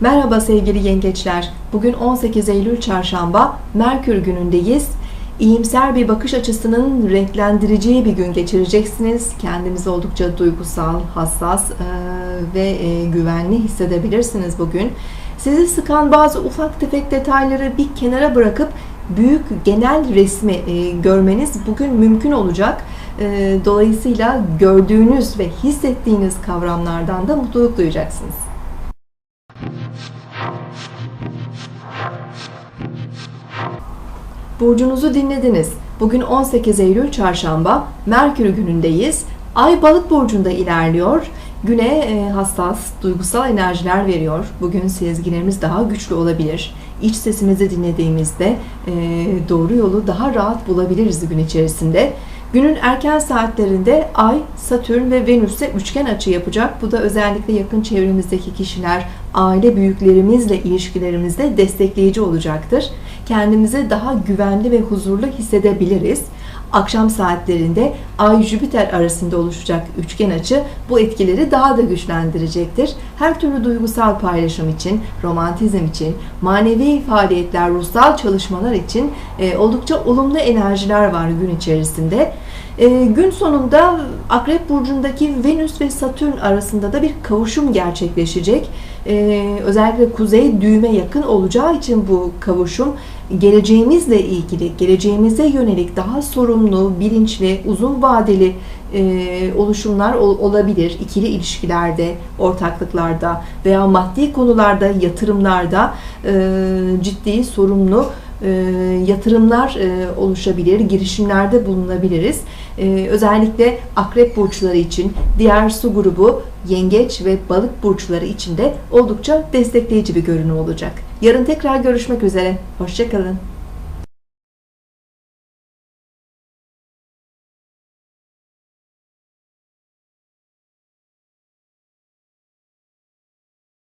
Merhaba sevgili yengeçler. Bugün 18 Eylül Çarşamba, Merkür günündeyiz. İyimser bir bakış açısının renklendireceği bir gün geçireceksiniz. Kendinizi oldukça duygusal, hassas ve güvenli hissedebilirsiniz bugün. Sizi sıkan bazı ufak tefek detayları bir kenara bırakıp büyük genel resmi e, görmeniz bugün mümkün olacak. Dolayısıyla gördüğünüz ve hissettiğiniz kavramlardan da mutluluk duyacaksınız. Burcunuzu dinlediniz. Bugün 18 Eylül Çarşamba, Merkür günündeyiz. Ay Balık burcunda ilerliyor. Güne e, hassas, duygusal enerjiler veriyor. Bugün sezgilerimiz daha güçlü olabilir. İç sesimizi dinlediğimizde e, doğru yolu daha rahat bulabiliriz gün içerisinde. Günün erken saatlerinde Ay, Satürn ve Venüs'e üçgen açı yapacak. Bu da özellikle yakın çevremizdeki kişiler, aile büyüklerimizle ilişkilerimizde destekleyici olacaktır. Kendimizi daha güvenli ve huzurlu hissedebiliriz. Akşam saatlerinde Ay-Jüpiter arasında oluşacak üçgen açı bu etkileri daha da güçlendirecektir. Her türlü duygusal paylaşım için, romantizm için, manevi faaliyetler, ruhsal çalışmalar için e, oldukça olumlu enerjiler var gün içerisinde. E, gün sonunda Akrep Burcu'ndaki Venüs ve Satürn arasında da bir kavuşum gerçekleşecek. E, özellikle kuzey düğme yakın olacağı için bu kavuşum geleceğimizle ilgili, geleceğimize yönelik daha sorumlu, bilinçli, uzun vadeli e, oluşumlar ol, olabilir. İkili ilişkilerde, ortaklıklarda veya maddi konularda, yatırımlarda e, ciddi, sorumlu e, yatırımlar e, oluşabilir, girişimlerde bulunabiliriz. E, özellikle akrep burçları için, diğer su grubu, yengeç ve balık burçları için de oldukça destekleyici bir görünüm olacak. Yarın tekrar görüşmek üzere. Hoşçakalın.